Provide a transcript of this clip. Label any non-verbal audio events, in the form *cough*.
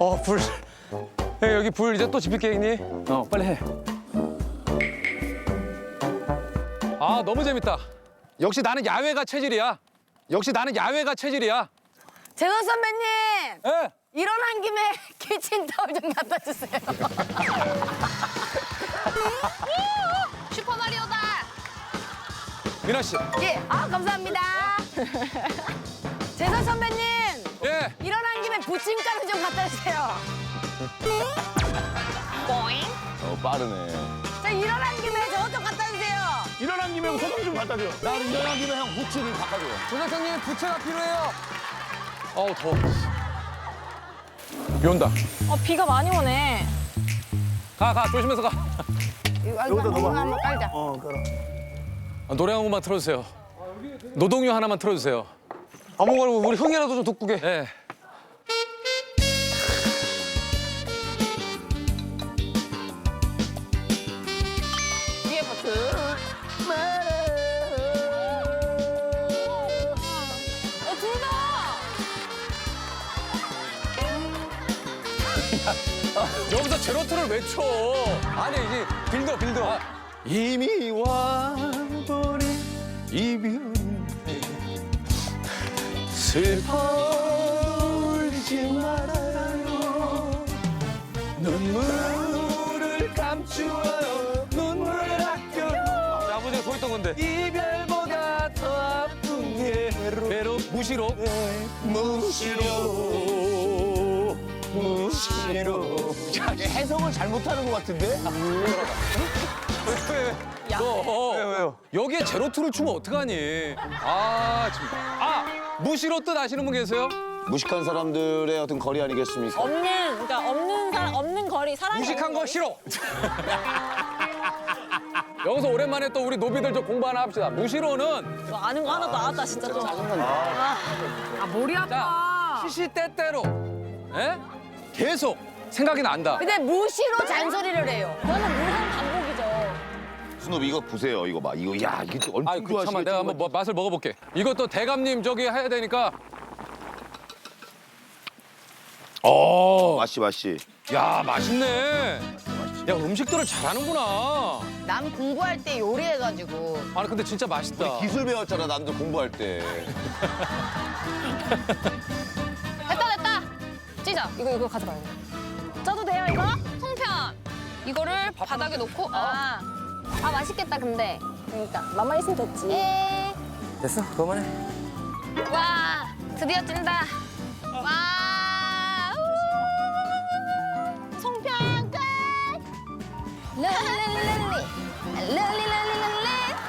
어, 불. 야, 여기 불 이제 또 지필 계획니? 어, 빨리 해. 아, 너무 재밌다. 역시 나는 야외가 체질이야. 역시 나는 야외가 체질이야. 재선 선배님 예. 일어난 김에 *laughs* 키친 타올 좀 갖다 주세요. *laughs* 슈퍼마리오다. 미나 씨. 예, 아 감사합니다. *laughs* 재선 선배님 예. 일어난 김에 부침가루 좀 갖다 주세요. 보잉. 어, 빠르네. 자 일어난 김에 저것 좀 갖다 주세요. 일어난 김에 소금 좀 갖다 줘. 나 일어난 김에 형 부치를 바꿔줘. 조사장님 부채가 필요해요. 어우 더워. 비 온다. 어 비가 많이 오네. 가, 가, 조심해서 가. 이거. 한번 깔자. 아, 노래 한 곡만 틀어주세요. 노동요 하나만 틀어주세요. 아무거나 우리 흥이라도 좀 돋구게. 예. 어 둘다. 여기서 제로트를 왜 쳐? 아니 이게 빌더 빌더. 이미 와버린 이별인데 슬퍼 배로 무시로. 무시로 무시로 야, 얘 해석을 잘못하는 것 같은데? 왜? 너 왜요? 여기에 제로투를 추면 어떡하니? 아 정말. 아 무시로 뜻 아시는 분 계세요? 무식한 사람들의 어떤 거리 아니겠습니까? 없는 그러니까 없는 사람 없는 거리 사람이 무식한 거? 싫어. *laughs* 여기서 오랜만에 또 우리 노비들 좀 공부 하나 합시다. 무시로는 너 아는 거 하나 나왔다 진짜 좀. 아 머리 자 아파. 시시때때로 에? 계속 생각이 난다. 근데 무시로 잔소리를 해요. 그거는 무한 반복이죠. 스노비 이거 보세요 이거 봐 이거 야 이게 또 얼마나 아, 그, 잠깐만 내가 한번 뭐, 맛을 먹어볼게. 이것도 대감님 저기 해야 되니까. 어, 맛이 맛이 야 맛있네. 야 음식들을 잘하는구나. 남 공부할 때 요리해가지고 아니 근데 진짜 맛있다. 기술 배웠잖아 남들 공부할 때 *laughs* 됐다 됐다. 찢어. 이거 이거 가져가야 돼. 짜도 돼요 이거? 송편. 이거를 바닥에 놓고 아. 아 맛있겠다 근데. 그러니까 맛만 있으면 됐지. 예. 됐어, 그만해. 와 드디어 찐다. 룰리 룰리 룰리. 룰리 룰리